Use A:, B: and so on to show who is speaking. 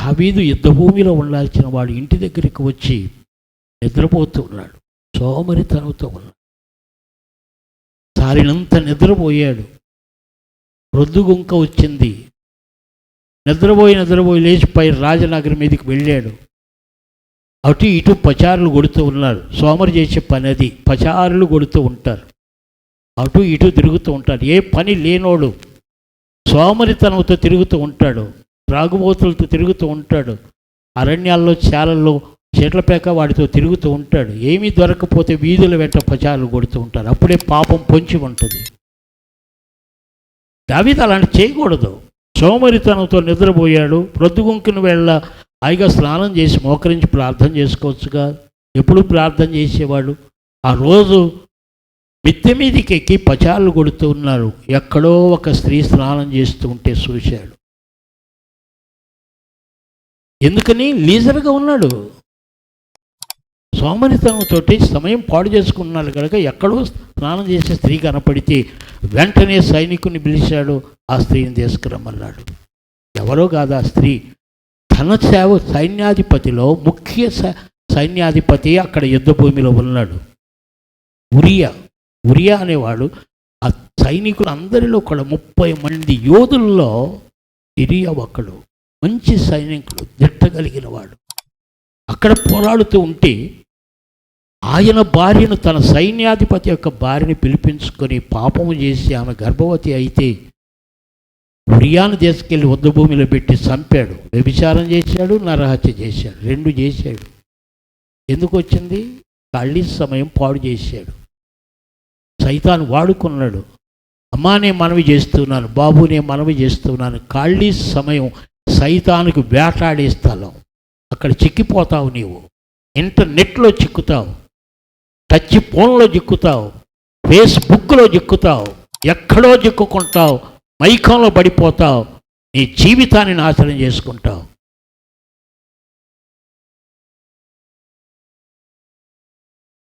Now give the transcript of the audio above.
A: దావీదు యుద్ధభూమిలో ఉండాల్సిన వాడు ఇంటి దగ్గరికి వచ్చి నిద్రపోతూ ఉన్నాడు. సోమరితనంతో ఉన్నాడు. సారినంత నిద్రపోయాడు. రొద్దుగుంక వచ్చింది. నిద్రపోయి నిద్రపోయి లేచిపోయి రాజనగరం మీదకి వెళ్ళాడు. అటు ఇటు పచారులు కొడుతూ ఉన్నారు. సోమరి చేసే పని అది. పచారులు కొడుతూ ఉంటారు. అటు ఇటు తిరుగుతూ ఉంటారు. ఏ పని లేనోడు సోమరితనంతో తిరుగుతూ ఉంటాడు. త్రాగుబోతులతో తిరుగుతూ ఉంటాడు. అరణ్యాల్లో చాలల్లో చెట్లపేక వాడితో తిరుగుతూ ఉంటాడు. ఏమీ దొరకపోతే వీధుల వెంట పచారులు కొడుతూ ఉంటారు. అప్పుడే పాపం పొంచి ఉంటుంది. దావీదు అలాంటి చేయకూడదు. సోమరితనంతో నిద్రపోయాడు. ప్రొద్దుగుంకిన వేళ హాయిగా స్నానం చేసి మోకరించి ప్రార్థన చేసుకోవచ్చుగా. ఎప్పుడు ప్రార్థన చేసేవాడు. ఆ రోజు మిత్తె మీదకి ఎక్కి పచారులు కొడుతూ ఉన్నారు. ఎక్కడో ఒక స్త్రీ స్నానం చేస్తూ ఉంటే చూశాడు. ఎందుకని లీజర్గా ఉన్నాడు. సోమరితనంతోటి సమయం పాడు చేసుకున్నాడు కనుక ఎక్కడో స్నానం చేసే స్త్రీ కనపడితే వెంటనే సైనికుని పిలిచాడు. ఆ స్త్రీని తీసుకురమ్మన్నాడు. ఎవరో కాదు ఆ స్త్రీ. తన సేవ సైన్యాధిపతిలో ముఖ్య స- సైన్యాధిపతి అక్కడ యుద్ధ భూమిలో ఉన్నాడు. ఉరియా. ఉరియా అనేవాడు ఆ సైనికులు అందరిలో కూడా ముప్పై మంది యోధుల్లో ఇరియా ఒకడు. మంచి సైనికుడు దిట్టగలిగిన వాడు అక్కడ పోరాడుతూ ఉంటే ఆయన భార్యను తన సైన్యాధిపతి యొక్క భార్యని పిలిపించుకొని పాపము చేసి ఆమె గర్భవతి అయితే ఉరియాను తీసుకెళ్ళి వద్ద భూమిలో పెట్టి చంపాడు. వ్యభిచారం చేశాడు నరహత్య చేశాడు. రెండు చేశాడు. ఎందుకు వచ్చింది? కళ్ళీ సమయం పాడు చేశాడు. సైతాను వాడుకున్నాడు. అమ్మా నేను మనవి చేస్తున్నాను. బాబు నేను మనవి చేస్తున్నాను. ఖాళీ సమయం సైతానికి వేటాడే స్థలం. అక్కడ చిక్కిపోతావు నీవు. ఇంటర్నెట్లో చిక్కుతావు. టచ్ ఫోన్లో చిక్కుతావు. ఫేస్బుక్లో చిక్కుతావు. ఎక్కడో చిక్కుకుంటావు. మైకంలో పడిపోతావు. నీ జీవితాన్ని నాశనం చేసుకుంటావు.